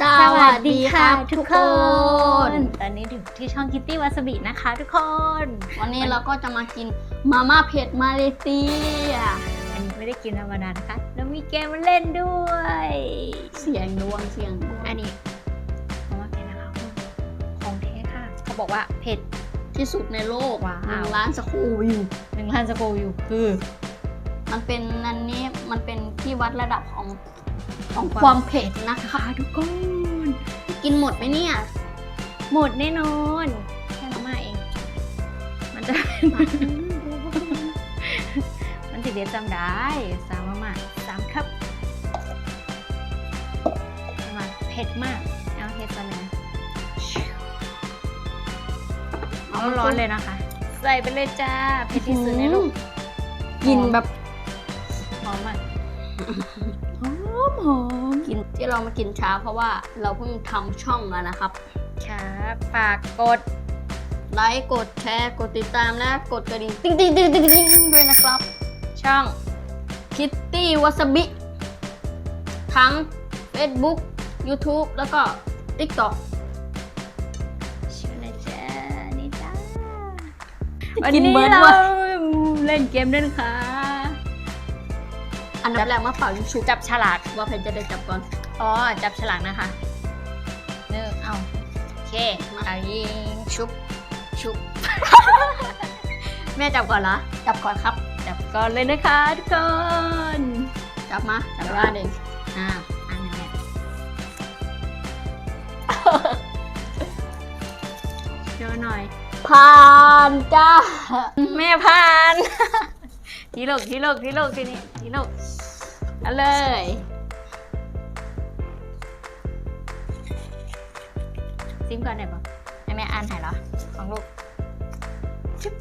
สวัสดีค่ะทุกคน ตอนนี้ถึงที่ช่องคิตตี้วาซาบินะคะทุกคน วันนี้เราก็จะมากินมาม่าเผ็ดมาเลเซีย อันนี้ไม่ได้กินธรรมดานะคะ แล้วมีเกมมาเล่นด้วย เสียงดวงเสียงดวงอันนี้มาว่าเผ็ดนะคะคุณของเทค่ะ เขาบอกว่าเผ็ดที่สุดในโลกว้าวหนึ่งล้านสกูวิวหนึ่งล้านสโกวิวคือ มันเป็นนันนี้มันเป็นที่วัดระดับของ ของความความเผ็ดนะคะค่ะทุกคนกินหมดไหมเนี่ย หมดแน่นอนแค่มาม่าเอง มันจะ มันติดเดียจำได้สามมาม่าสามครับมาเผ็ดมากเอาเฮ็ดซะเลยเอาร้อนเลยนะคะ ใส่ไปเลยจ้าเผ็ดที่สุดในโลกกินแบบหอมอะ หอมหอมกินที่เรามากินช้าเพราะว่าเราเพิ่งทำช่องมานะครับ ครับฝากกดไลค์กดแชร์กดติดตามและกดกระดิ่งติ๊งติ๊งติ๊งติ๊งติ๊งด้วยนะครับ ช่องคิตตี้วาซาบิทั้ง Facebook YouTube แล้วก็ TikTok ชื่ออะไรจ้านี่จ้ากินเบิร์ดเราว่ะเล่นเกมด้วยนะคะ อันดับแรกมาเป่ายิงฉุบจับฉลากว่าใครจะได้จับก่อน อ๋อ จับฉลากนะคะเนื้อเอาโอเคเอายิงชุบชุบ แม่จับก่อนเหรอ จับก่อนครับ จับก่อนเลยนะคะทุกคน จับมา จับว่าเด็กอ่าอันนี้แม่เดี๋ยวหน่อย ผ่านจ้า แม่พาน ทีลูกทีลูกทีลูกทีนี้ทีลูกเอาเลยซิมก่อนได้ปะให้แม่อ่านให้เหรอของลูกชิบ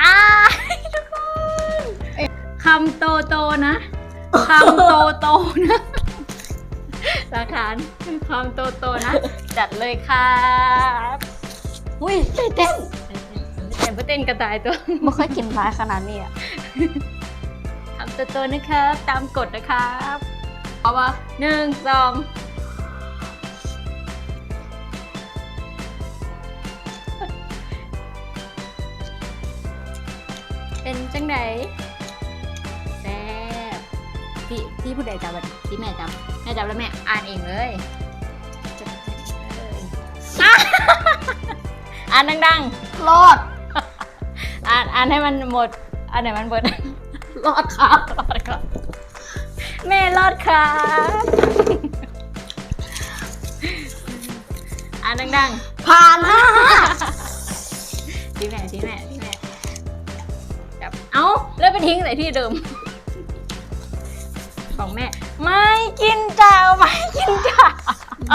อ้าทุกคนคำโตโตๆนะคำโตโตๆนะหลักฐานคำโตโตๆนะ จัดเลยครับอุ้ยเต้นเต้นแต่ไม่เต้นกระต่ายตัวไม่ค่อยกินร้ายขนาดนี้อะ คำโตๆนะครับ ตามกฎนะครับเอาว่าหนึ่งสองเป็นจังไหนแซ่บพี่พี่ผู้ใดจับแบบพี่แม่จับแม่จับแล้วแม่อ่านเองเลยอ่านดังรอดๆอ่านอ่านให้มันหมด อ่านไหนมันเบิดรอดครับรอดครับ แม่รอดครับอ่านดังผ่านนะๆที่แม่ที่แม่ที่แม่จับเอ้าแล้วไปทิ้งใส่ที่เดิมของแม่ ไม่กินจ้าวไม่กินจ้าว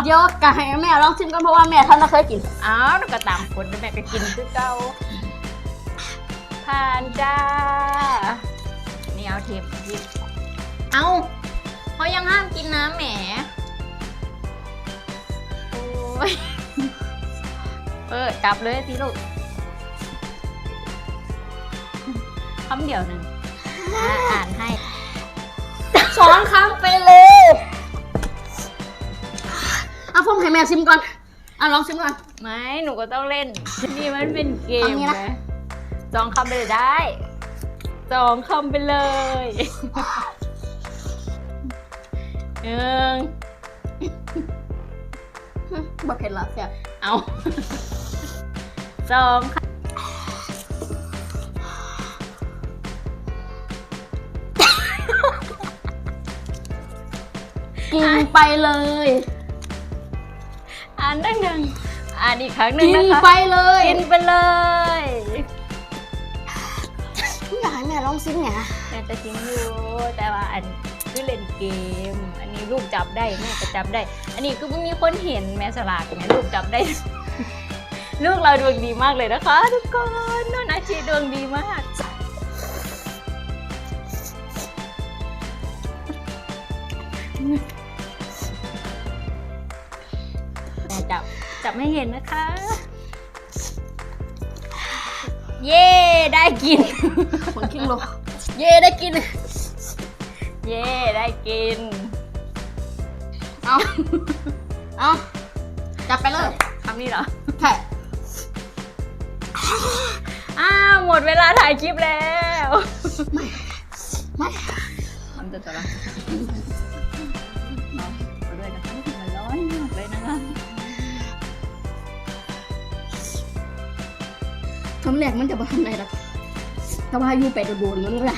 เดี๋ยวกะให้แม่ลองชิมกันเพราะว่าแม่ท่านไม่เคยกินอ้าวหนูก็ตามคนแล้วแม่ก็กินคือเก่าผ่านจ้า นี่เอาเทมหยิบเอา เขายังห้ามกินน้ำแหม โอ้ย เออจับเลยสิลูกคำเดียวหนึ่งอะอ่านให้ สองคำไปเลยเอาผมให้แม่ชิมก่อนเอาลองชิมก่อน ไม่ หนูก็ต้องเล่น นี่มันเป็นเกมเอางี้นะ นะสองคำไปเลยได้ สองคำไปเลยหนึ่งบ่เผ็ดละเสียเอาสองคกินไปเลยำอ่านดังๆอ่านอีกครั้งหนึ่งกินนะคะไปเลย กินไปเลย อยากให้แม่ลองชิมไงแม่จะจริงอยู่ แต่ว่าอันคือเล่นเกม อันนี้ลูกจับได้แม่ก็จับได้ อันนี้คือมีคนเห็นแม่สลากแม่ลูกจับได้ ลูกเราดวงดีมากเลยนะคะ ทุกคนน้องอาชีดวงดีมากแม่จับจับไม่เห็นนะคะ เย่ได้กิน คนคิงโลเย่ได้กิน เย่ได้กิน เอาเอาจับไปเลยคำนี้เหรอใช่อ้าวหมดเวลาถ่ายคลิปแล้ว ไม่ทำจะจะละ คำแรกมันจะมาทำอะไรหรอกแต่ว่าอยู่ไปโดนมันก็ได้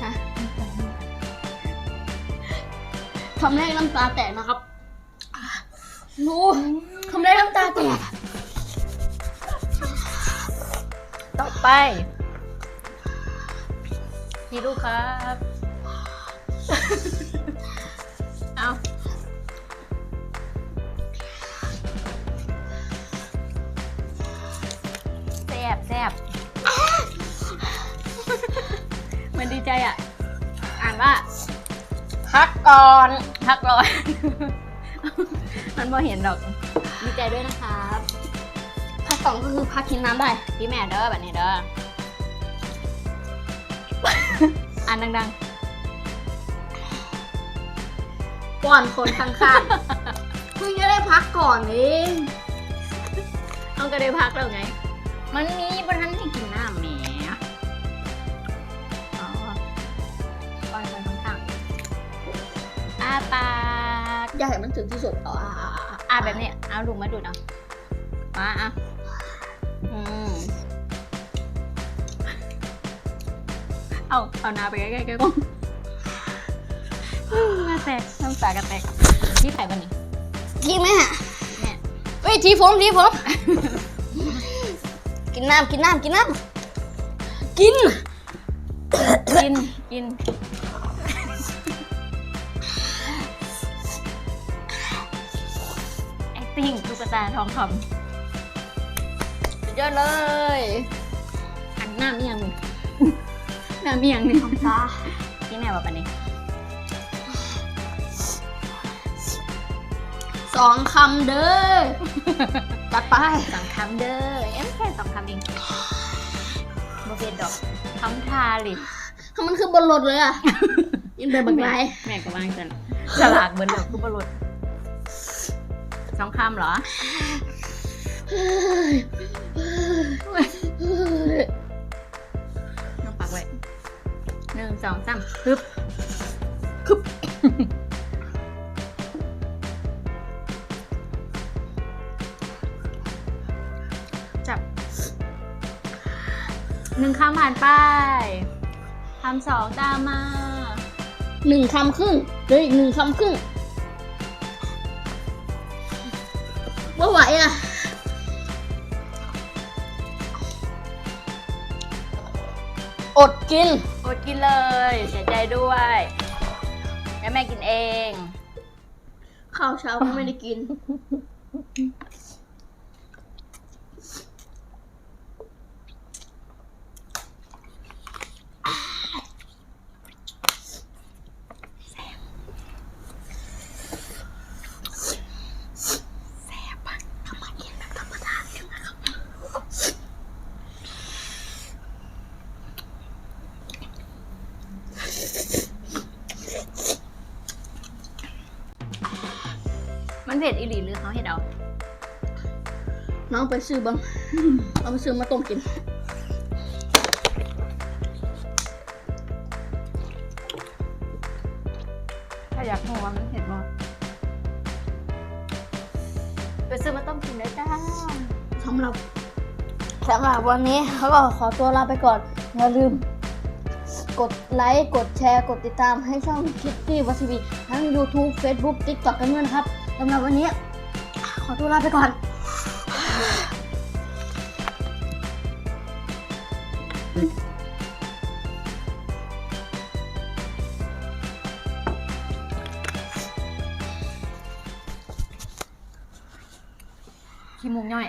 ค่ะคำแรกน้ำตาแตกนะครับดูคำแรกน้ำตาแตกต่อไป พี่ลูกครับ เอาแซบแซบมันดีใจอะ อ่านว่าพักก่อนพักร้อนมันพอเห็นดอก ดีใจด้วยนะครับพักก่อนก็คือพักกินน้ำได้ พี่แม่เด้อแบบนี้เด้อ อ่านดังก่อนคนข้างๆเพิ่งจะได้พักก่อนเองๆเอาก็ได้พักแล้วไง มันมีบนทันที่กินน้ำแหมอ๋อปล่อยคนข้างๆอาปากอย่าให้มันถึงที่สุดอะอ่าแบบนี้เอาลูกมาดูดเอามาอะ เอาเอาหนาไปใกล้ๆกันก่อนอืมหน้าแตกน้ำตากระแตกที่ไข่บันนี้กินไหมฮะแม่เฮ้ยทีผมทีผมกินน้ำกินน้ำกินน้ำกิน กินกิน acting ตุ๊กตาทองคสุดยอดเลยำอันหน้ามียัง นี่หน้ามียังนี่ตาที่แม่บอกปันนี้สองคำเด้อจัดไปสองคำเด้อเอ็มแค่สองคำเองโมเบดดอกคำทาลิถ้ามันคือบนรถเลยอะยินไปบักไรแม่ก็วางจันสลากเบิร์ดดอกคุบรุษสองคำเหรอน้องปักไว้ หนึ่งสองสามฮึบคึบจับหนึ่งคำผ่านไปคำสองตามมาหนึ่งคำครึ่งเฮ้ยหนึ่งคำครึ่งว่าไหวอะ อดกิน อดกินเลย เสียใจด้วยแล้วแม่กินเอง ข้าวเช้าก็ไม่ได้กิน มันเผ็ดอีหลีหรือเขาเห็ดเอา น้องไปซื้อบ้างเอาไปซื้อมาต้มกิน ถ้าอยากรู้ว่ามันเผ็ดบ่ไปซื้อมาต้มกินได้จ้าสำหรับสำหรับวันนี้เขาก็ขอตัวลาไปก่อน อย่าลืม กดไลค์ กดแชร์ กดติดตามให้ช่องคิตตี้วัสบีทั้ง YouTube Facebook TikTok กันด้วยนะครับ สำหรับวันนี้ ขอตัวลาไปก่อน ขี้มุกย่อย